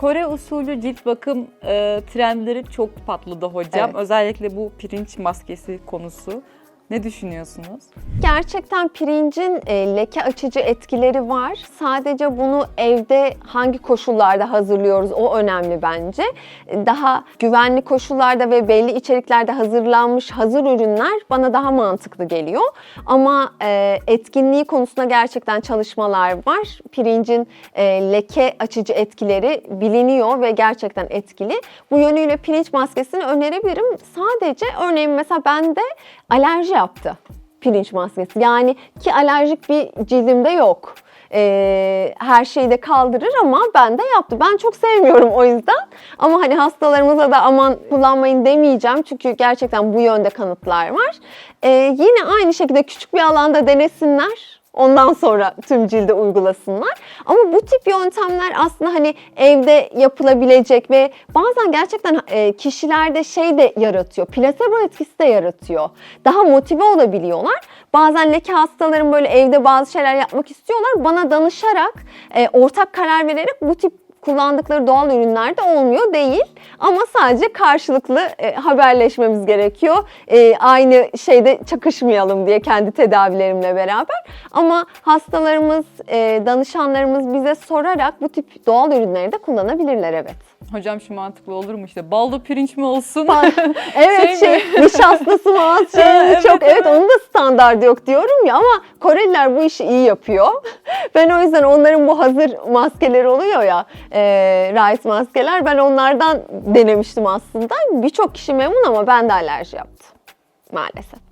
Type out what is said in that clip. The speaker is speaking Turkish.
Kore usulü cilt bakım e, trendleri çok patladı hocam. Evet. Özellikle bu pirinç maskesi konusu. Ne düşünüyorsunuz? Gerçekten pirincin e, leke açıcı etkileri var. Sadece bunu evde hangi koşullarda hazırlıyoruz o önemli bence. E, Daha güvenli koşullarda ve belli içeriklerde hazırlanmış hazır ürünler bana daha mantıklı geliyor. Ama e, etkinliği konusunda gerçekten çalışmalar var. Pirincin e, leke açıcı etkileri biliniyor ve gerçekten etkili. Bu yönüyle pirinç maskesini önerebilirim. Sadece örneğin mesela bende alerji yaptı pirinç maskesi. Yani ki alerjik bir cildimde yok. Ee, her şeyi de kaldırır ama ben de yaptı. Ben çok sevmiyorum o yüzden. Ama hani hastalarımıza da aman kullanmayın demeyeceğim. Çünkü gerçekten bu yönde kanıtlar var. Ee, yine aynı şekilde küçük bir alanda denesinler. Ondan sonra tüm cilde uygulasınlar. Ama bu tip yöntemler aslında hani evde yapılabilecek ve bazen gerçekten e, kişilerde şey de yaratıyor. Plasebo etkisi de yaratıyor. Daha motive olabiliyorlar. Bazen leke hastalarım böyle evde bazı şeyler yapmak istiyorlar. Bana danışarak, e, ortak karar vererek bu tip kullandıkları doğal ürünlerde olmuyor değil. Ama sadece karşılıklı e, haberleşmemiz gerekiyor. E, aynı şeyde çakışmayalım diye kendi tedavilerimle beraber. Ama hastalarımız, e, danışanlarımız bize sorarak bu tip doğal ürünleri de kullanabilirler evet. Hocam şu mantıklı olur mu işte ballı pirinç mi olsun? evet Şey şey, nişastası mı az şey mi Evet, çok evet evet. onun da standart yok diyorum ya ama Koreliler bu işi iyi yapıyor. Ben o yüzden onların bu hazır maskeleri oluyor ya e, rice maskeler ben onlardan denemiştim aslında. Birçok kişi memnun ama ben de alerji yaptı maalesef.